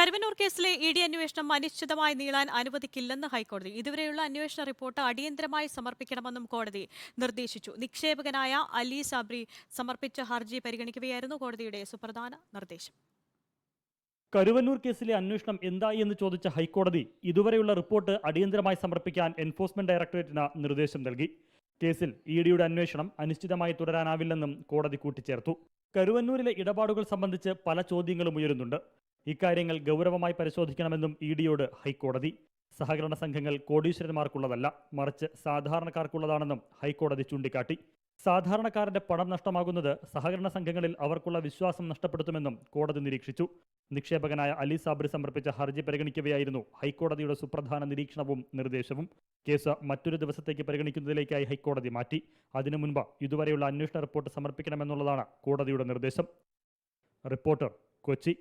കരുവന്നൂർ കേസിലെ E D അന്വേഷണം അനിശ്ചിതമായി നീളാൻ അനുവദിക്കില്ലെന്ന് ഹൈക്കോടതി. ഇതുവരെയുള്ള അന്വേഷണ റിപ്പോർട്ട് അടിയന്തരമായി സമർപ്പിക്കണമെന്നും കോടതി നിർദ്ദേശിച്ചു. നിക്ഷേപകനായ അലി സാബ്രി സമർപ്പിച്ച ഹർജി പരിഗണിക്കുകയായിരുന്നു കോടതിയുടെ സുപ്രധാന നിർദ്ദേശം. കരുവന്നൂർ കേസിലെ അന്വേഷണം എന്തായി എന്ന് ചോദിച്ച ഹൈക്കോടതി ഇതുവരെയുള്ള റിപ്പോർട്ട് അടിയന്തരമായി സമർപ്പിക്കാൻ എൻഫോഴ്സ്മെന്റ് ഡയറക്ടറേറ്റിന് നിർദ്ദേശം നൽകി. കേസിൽ ഇ ഡിയുടെ അന്വേഷണം അനിശ്ചിതമായി തുടരാനാവില്ലെന്നും കോടതി കൂട്ടിച്ചേർത്തു. കരുവന്നൂരിലെ ഇടപാടുകൾ സംബന്ധിച്ച് പല ചോദ്യങ്ങളും ഉയരുന്നുണ്ട്. ഇക്കാര്യങ്ങൾ ഗൗരവമായി പരിശോധിക്കണമെന്നും ഇ ഡിയോട് ഹൈക്കോടതി. സഹകരണ സംഘങ്ങൾ കോടീശ്വരന്മാർക്കുള്ളതല്ല മറിച്ച് സാധാരണക്കാർക്കുള്ളതാണെന്നും ഹൈക്കോടതി ചൂണ്ടിക്കാട്ടി. സാധാരണക്കാരന്റെ പണം നഷ്ടമാകുന്നത് സഹകരണ സംഘങ്ങളിൽ അവർക്കുള്ള വിശ്വാസം നഷ്ടപ്പെടുത്തുമെന്നും കോടതി നിരീക്ഷിച്ചു. നിക്ഷേപകനായ അലി സാബ്രി സമർപ്പിച്ച ഹർജി പരിഗണിക്കവെയായിരുന്നു ഹൈക്കോടതിയുടെ സുപ്രധാന നിരീക്ഷണവും നിർദ്ദേശവും. കേസ് മറ്റൊരു ദിവസത്തേക്ക് പരിഗണിക്കുന്നതിലേക്കായി ഹൈക്കോടതി മാറ്റി. അതിനു മുൻപ് ഇതുവരെയുള്ള അന്വേഷണ റിപ്പോർട്ട് സമർപ്പിക്കണമെന്നുള്ളതാണ് കോടതിയുടെ നിർദ്ദേശം. റിപ്പോർട്ടർ കൊച്ചി.